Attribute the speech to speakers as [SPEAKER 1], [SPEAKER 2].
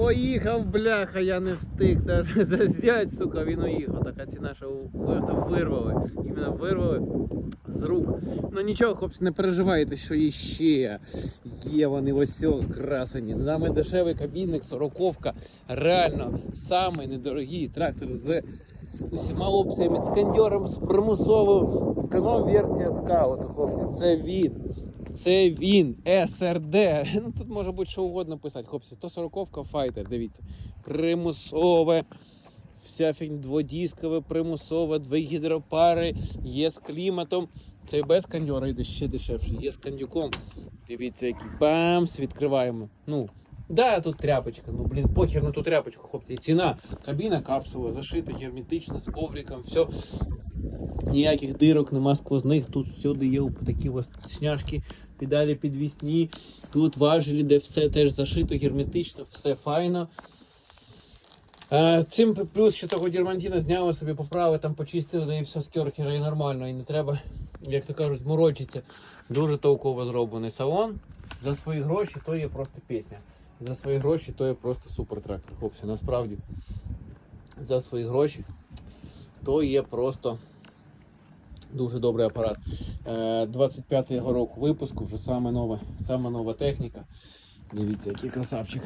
[SPEAKER 1] поїхав, бляха, я не встиг даже зазнять, сука, він уїхав. Така ціна, що ви- вирвали. Іменно вирвали з рук. Ну нічого, хлопці, не переживайте, що іще є вони ось красені. Нами дешевий кабінник, сороковка. Реально самий недорогий трактор з усіма опціями, з кондьором, з примусовим. Економ-версія скауту, хлопці. Це він. Це він, СРД. Ну тут може бути що угодно писати, хлопці. 140 файтер, дивіться. Примусове. Вся фігня дводіскове, примусове, дві гідропари, є з кліматом. Це без кондьора йде ще дешевше, є з кондюком. Дивіться, який бамс, відкриваємо. Ну, да, тут тряпочка. Ну, блін, похер на ту тряпочку, хлопці. Ціна. Кабіна, капсула, зашита герметично, з ковриком, все. Ніяких дирок, нема сквозних. Тут всюди є такі ось сняшки, педалі підвісні. Тут важелі, де все теж зашито герметично, все файно. Цим плюс, що того дірмантіна зняли собі поправи, там почистили, да і все з керхера і нормально, і не треба, як то кажуть, морочитися. Дуже толково зроблений салон. За свої гроші то є просто пісня. За свої гроші то є просто супер трактор, хлопці. Насправді, за свої гроші то є просто дуже добрий апарат. Е, 25-го року випуску, вже саме нова, саме нова техніка. Дивіться, який красавчик.